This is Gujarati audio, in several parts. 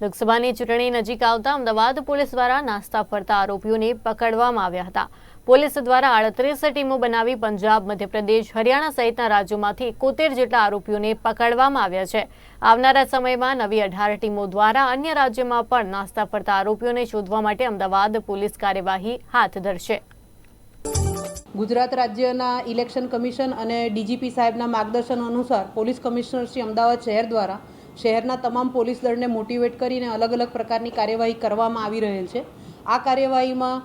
લોકસભાની ચૂંટણી નજીક આવતા અમદાવાદ પોલીસ દ્વારા નાસ્તા ફરતા આરોપીઓને પકડવામાં આવ્યા હતા. પોલીસ દ્વારા આડત્રીસ ટીમો બનાવી પંજાબ, મધ્યપ્રદેશ, હરિયાણા સહિતના રાજ્યોમાંથી એકોતેર જેટલા આરોપીઓને પકડવામાં આવ્યા છે. આવનારા સમયમાં નવી અઢાર ટીમો દ્વારા અન્ય રાજ્યોમાં પણ નાસ્તા ફરતા આરોપીઓને શોધવા માટે અમદાવાદ પોલીસ કાર્યવાહી હાથ ધરશે. ગુજરાત રાજ્યના ઇલેક્શન કમિશન અને ડીજીપી સાહેબના માર્ગદર્શન અનુસાર પોલીસ કમિશનર શ્રી અમદાવાદ શહેર દ્વારા શહેરના તમામ પોલીસ દળને મોટિવેટ કરીને અલગ અલગ પ્રકારની કાર્યવાહી કરવામાં આવી રહેલ છે. આ કાર્યવાહીમાં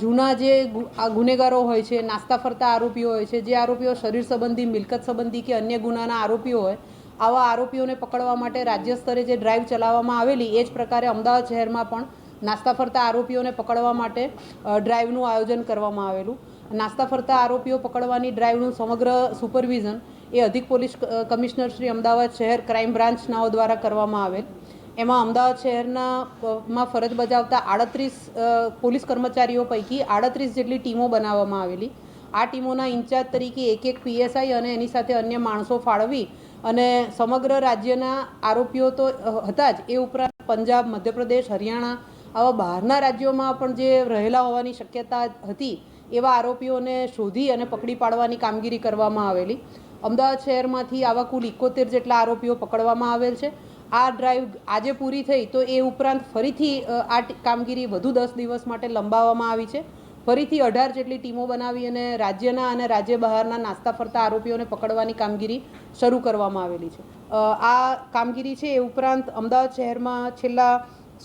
જૂના જે આ ગુનેગારો હોય છે, નાસ્તા ફરતા આરોપીઓ હોય છે, જે આરોપીઓ શરીર સંબંધી, મિલકત સંબંધી કે અન્ય ગુનાના આરોપીઓ હોય, આવા આરોપીઓને પકડવા માટે રાજ્ય સ્તરે જે ડ્રાઈવ ચલાવવામાં આવેલી, એ જ પ્રકારે અમદાવાદ શહેરમાં પણ નાસ્તા ફરતા આરોપીઓને પકડવા માટે ડ્રાઈવનું આયોજન કરવામાં આવેલું. નાસ્તા ફરતા આરોપીઓ પકડવાની ડ્રાઈવનું સમગ્ર સુપરવિઝન એ અધિક પોલીસ કમિશનર શ્રી અમદાવાદ શહેર ક્રાઇમ બ્રાન્ચનાઓ દ્વારા કરવામાં આવેલ. એમાં અમદાવાદ શહેરના માં ફરજ બજાવતા આડત્રીસ પોલીસ કર્મચારીઓ પૈકી આડત્રીસ જેટલી ટીમો બનાવવામાં આવેલી. આ ટીમોના ઇન્ચાર્જ તરીકે એક એક પીએસઆઈ અને એની સાથે અન્ય માણસો ફાળવી અને સમગ્ર રાજ્યના આરોપીઓ તો હતા જ. એ ઉપરાંત પંજાબ, મધ્યપ્રદેશ, હરિયાણા આવા બહારના રાજ્યોમાં પણ જે રહેલા હોવાની શક્યતા હતી, એવા આરોપીઓને શોધી અને પકડી પાડવાની કામગીરી કરવામાં આવેલી. અમદાવાદ શહેરમાંથી આવા કુલ ઇકોતેર જેટલા આરોપીઓ પકડવામાં આવેલ છે. આ ડ્રાઈવ આજે પૂરી થઈ તો એ ઉપરાંત ફરીથી આ કામગીરી વધુ દસ દિવસ માટે લંબાવવામાં આવી છે. ફરીથી અઢાર જેટલી ટીમો બનાવી અને રાજ્યના અને રાજ્ય બહારના નાસ્તા ફરતા આરોપીઓને પકડવાની કામગીરી શરૂ કરવામાં આવેલી છે. આ કામગીરી છે એ ઉપરાંત અમદાવાદ શહેરમાં છેલ્લા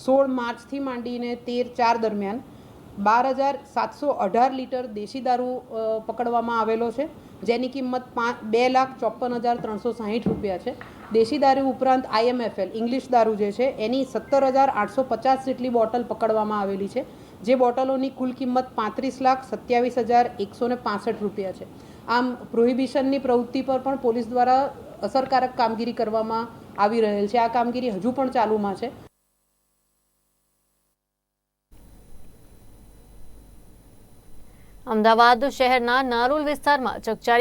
સોળ માર્ચથી માંડીને તેર ચાર દરમિયાન બાર હજાર સાતસો અઢાર લીટર દેશી દારૂ પકડવામાં આવેલો છે, જેની કિંમત પાંચ બે લાખ ચોપન હજાર ત્રણસો સાહીઠ રૂપિયા છે. દેશી દારૂ ઉપરાંત આઈએમએફએલ ઇંગ્લિશ દારૂ જે છે, એની સત્તર હજાર આઠસો પચાસ જેટલી બોટલ પકડવામાં આવેલી છે, જે બોટલોની કુલ કિંમત પાંત્રીસ લાખ સત્યાવીસ હજાર એકસો ને પાસઠ રૂપિયા છે. આમ, પ્રોહિબિશનની પ્રવૃત્તિ પર પણ પોલીસ દ્વારા અસરકારક કામગીરી કરવામાં આવી રહેલ છે. આ કામગીરી હજુ પણ ચાલુમાં છે. અમદાવાદ શહેરના નારોલ વિસ્તારમાં ચકચારી